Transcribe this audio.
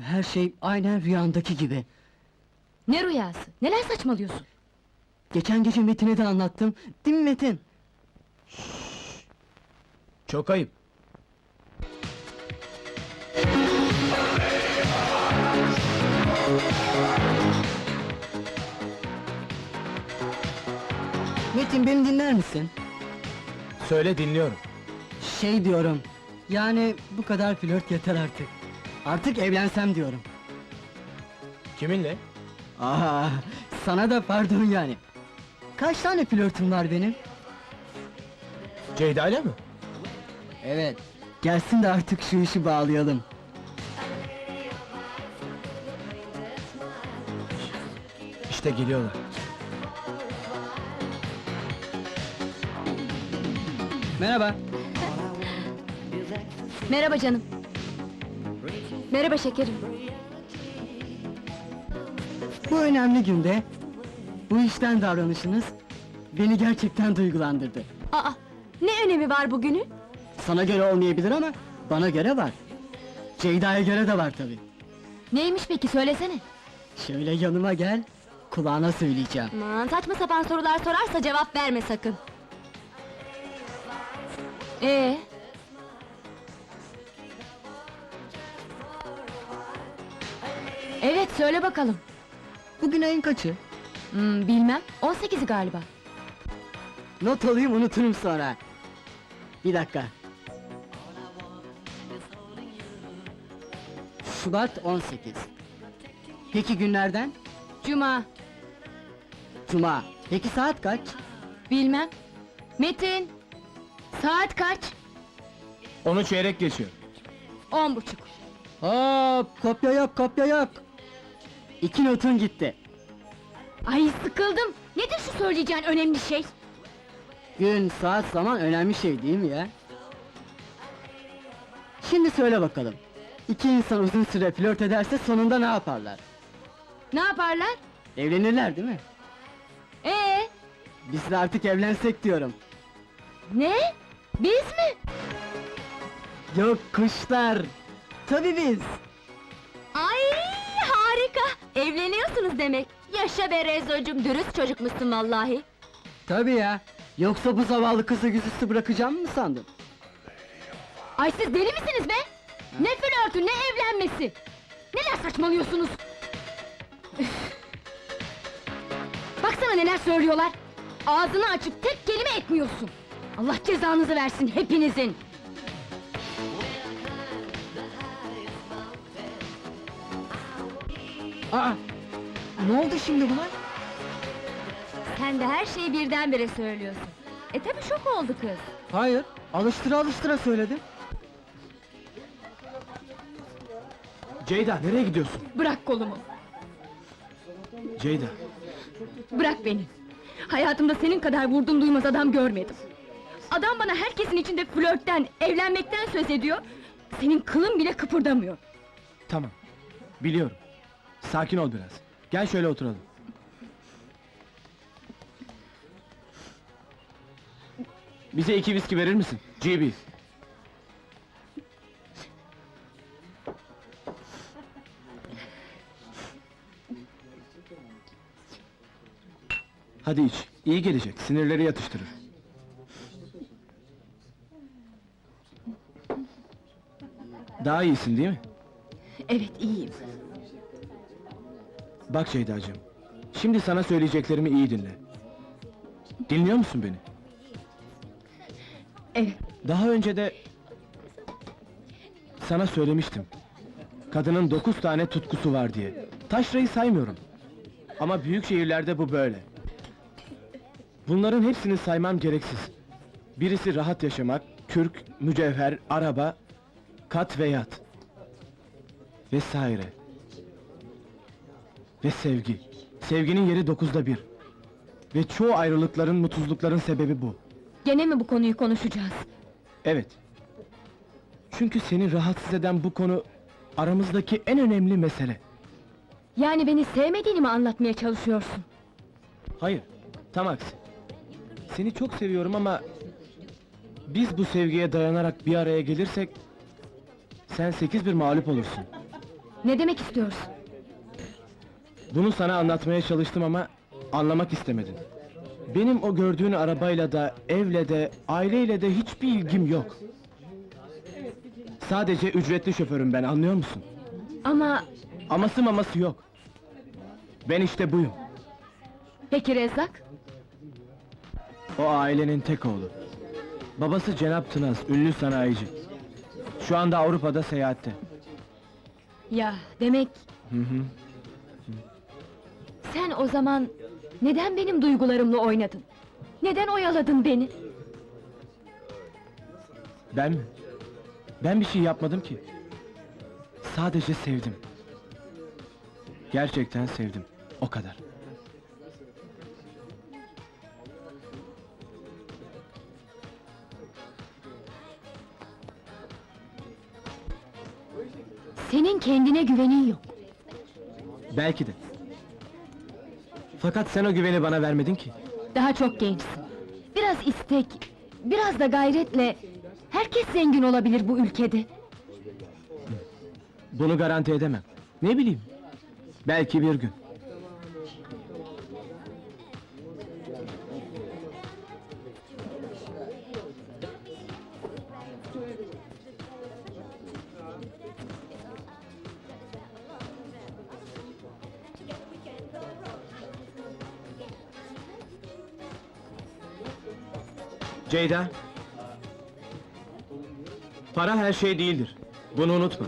Her şey aynen rüyamdaki gibi. Ne rüyası? Neler saçmalıyorsun? Geçen gece Metin'e de anlattım. Değil mi Metin? Çok ayıp. Metin beni dinler misin? Söyle dinliyorum. Şey diyorum. Yani bu kadar flört yeter artık. Artık evlensem diyorum. Kiminle? Aa, sana da pardon yani. Kaç tane flörtüm var benim? Ceyda ile mi? Evet. Gelsin de artık şu işi bağlayalım. İşte geliyorlar. Merhaba. Merhaba canım. Merhaba şekerim. Bu önemli günde bu işten davranışınız beni gerçekten duygulandırdı. Aa, ne önemi var bugünün? Sana göre olmayabilir ama bana göre var. Ceyda'ya göre de var tabi. Neymiş peki söylesene. Şöyle yanıma gel, kulağına söyleyeceğim. Aman saçma sapan sorular sorarsa cevap verme sakın. Ee, Evet söyle bakalım. Bugün ayın kaçı? Hmm, bilmem. 18'i galiba. Not alayım unuturum sonra. Bir dakika. Şubat 18. Peki günlerden? Cuma. Cuma. Peki saat kaç? Bilmem. Metin. Saat kaç? Onu çeyrek geçiyor. On buçuk. Hop, kopya yok, kopya yok. İki notun gitti. Ay sıkıldım. Nedir şu söyleyeceğin önemli şey? Gün, saat, zaman önemli şey değil mi ya? Şimdi söyle bakalım. İki insan uzun süre flört ederse sonunda ne yaparlar? Ne yaparlar? Evlenirler değil mi? Ee, Biz de artık evlensek diyorum. ne? Biz mi? Yok kuşlar. Tabii biz. Evleniyorsunuz demek. Yaşa be Rezo'cum, dürüst çocukmuşsun vallahi. Tabii ya. Yoksa bu zavallı kızı yüzüstü bırakacağım mı sandın? Ay siz deli misiniz be? Ne flörtü, ne evlenmesi? Neler saçmalıyorsunuz? Üf! Baksana neler söylüyorlar. Ağzını açıp tek kelime etmiyorsun. Allah cezanızı versin hepinizin. Aa! Ne oldu şimdi buna? Sen de her şeyi birdenbire söylüyorsun. E tabi şok oldu kız. Hayır. Alıştıra alıştıra söyledim. Ceyda nereye gidiyorsun? Bırak kolumu. Ceyda. Bırak beni. Hayatımda senin kadar vurdum duymaz adam görmedim. Adam bana herkesin içinde flörtten, evlenmekten söz ediyor. Senin kılın bile kıpırdamıyor. Tamam. Biliyorum. Sakin ol biraz. Gel şöyle oturalım. Bize iki viski verir misin? GB. Hadi iç. İyi gelecek. Sinirleri yatıştırır. Daha iyisin değil mi? Evet iyiyim. Bak Ceyda'cığım, şimdi sana söyleyeceklerimi iyi dinle. Dinliyor musun beni? Evet. Daha önce de... Sana söylemiştim. Kadının dokuz tane tutkusu var diye. Taşrayı saymıyorum. Ama büyük şehirlerde bu böyle. Bunların hepsini saymam gereksiz. Birisi rahat yaşamak, kürk, mücevher, araba, kat ve yat. Vesaire. Ve sevgi. Sevginin yeri dokuzda bir. Ve çoğu ayrılıkların, mutsuzlukların sebebi bu. Gene mi bu konuyu konuşacağız? Evet. Çünkü seni rahatsız eden bu konu aramızdaki en önemli mesele. Yani beni sevmediğini mi anlatmaya çalışıyorsun? Hayır, tam aksi. Seni çok seviyorum ama biz bu sevgiye dayanarak bir araya gelirsek sen sekiz bir mağlup olursun. Ne demek istiyorsun? Bunu sana anlatmaya çalıştım ama anlamak istemedin. Benim o gördüğün arabayla da, evle de, aileyle de hiçbir ilgim yok. Sadece ücretli şoförüm ben, anlıyor musun? Ama Aması maması yok. Ben işte buyum. peki Rezzak? O ailenin tek oğlu. Babası Cenap Tınaz, ünlü sanayici. Şu anda Avrupa'da seyahatte. Ya demek Hı hı. Sen o zaman neden benim duygularımla oynadın? Neden oyaladın beni? Ben mi? Ben bir şey yapmadım ki. Sadece sevdim. Gerçekten sevdim. O kadar. Senin kendine güvenin yok. Belki de. Fakat sen o güveni bana vermedin ki. Daha çok gençsin. Biraz istek, biraz da gayretle herkes zengin olabilir bu ülkede. Bunu garanti edemem. Ne bileyim. Belki bir gün. Ceyda. Para her şey değildir. Bunu unutma.